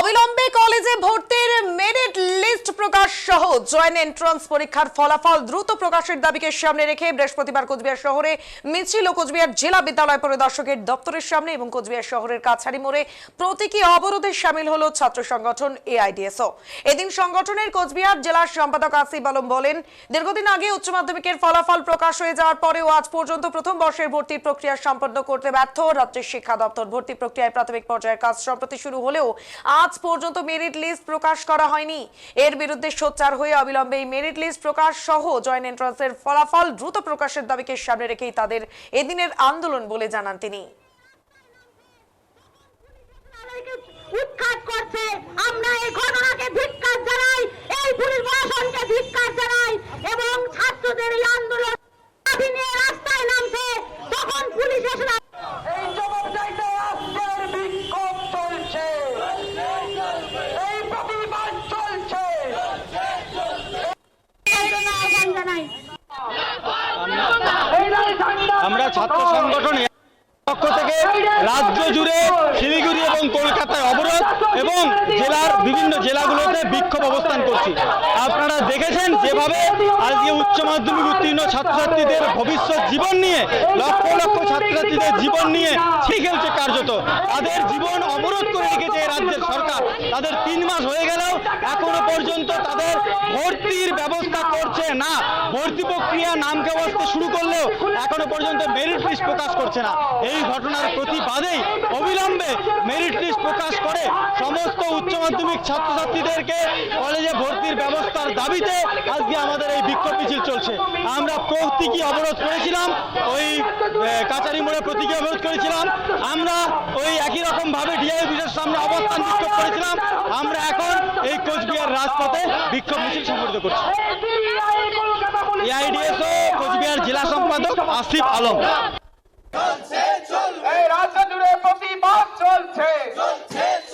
অবিলম্বে কলেজে ভর্তির মেরিট সহ জয়েন্ট এন্ট্রান্স পরীক্ষার ফলাফল দ্রুত প্রকাশের দাবিকে সামনে রেখে বৃহস্পতিবার কোচবিহার শহরে মিছিল ও কোচবিহার জেলা বিদ্যালয় পরিদর্শকের দপ্তরের সামনে এবং কোচবিহার শহরের কাছারি মোড়ে প্রতীকী অবরোধে সামিল হলো ছাত্র সংগঠন এআইডিএসও। এদিন সংগঠনের কোচবিহার সম্পাদক আসিফ আলম বলেন, দীর্ঘদিন আগে উচ্চ মাধ্যমিকের ফলাফল প্রকাশ হয়ে যাওয়ার পরেও আজ পর্যন্ত প্রথম বর্ষের ভর্তির প্রক্রিয়া সম্পন্ন করতে ব্যর্থ রাজ্যের শিক্ষা দপ্তর। ভর্তি প্রক্রিয়ায় প্রাথমিক পর্যায়ের কাজ সম্প্রতি শুরু হলেও আজ পর্যন্ত মেরিট লিস্ট প্রকাশ করা হয়নি। এর বিরুদ্ধে সোচ্চার হয়ে অবিলম্বে এই মেরিট লিস্ট প্রকাশ সহ জয়েন্ট এন্ট্রান্সের ফলাফল দ্রুত প্রকাশের দাবিকে সামনে রেখেই তাদের এদিনের আন্দোলন বলে জানান তিনি। আমরা এই ঘটনাকে এবং ছাত্রদের এই আন্দোলন ছাত্র সংগঠনে পক্ষ থেকে রাজ্য জুড়ে শিলিগুড়ি এবং কলকাতায় অবরোধ এবং জেলার বিভিন্ন জেলাগুলোতে বিক্ষোভ অবস্থান করছি। আপনারা দেখেছেন যেভাবে আজকে উচ্চ মাধ্যমিক উত্তীর্ণ ছাত্রছাত্রীদের ভবিষ্যৎ জীবন নিয়ে, লক্ষ লক্ষ ছাত্রছাত্রীদের জীবন নিয়ে ছি খেলছে কার্যত। তাদের জীবন অবরোধ করে রেখেছে রাজ্যের সরকার। তাদের তিন মাস হয়ে গেলেও এখনও পর্যন্ত তাদের ভর্তির ব্যবস্থা করছে না। ভর্তি প্রক্রিয়া নামকে বসতে শুরু করলেও এখনও পর্যন্ত মেরিট লিস্ট প্রকাশ করছে না। এই ঘটনার প্রতিবাদেই অবিলম্বে মেরিট লিস্ট প্রকাশ করে সমস্ত উচ্চ মাধ্যমিক ছাত্রছাত্রীদেরকে কলেজে ভর্তির ব্যবস্থার দাবিতে আজকে আমাদের এই বিক্ষোভ মিছিল চলছে। আমরা প্রতীকী অবরোধ করেছিলাম, ওই কাচারি মোড়ে প্রতীকী অবরোধ করেছিলাম। আমরা ওই একই রকম ভাবে ডিআই অফিসের সামনে অবস্থান বিক্ষোভ করেছিলাম। আমরা এখন এই কোচবিহার রাজপথে বিক্ষোভ মিছিল সংগঠিত করছে। এআইডিএস ও কোচবিহার জেলা সম্পাদক আসিফ আলম।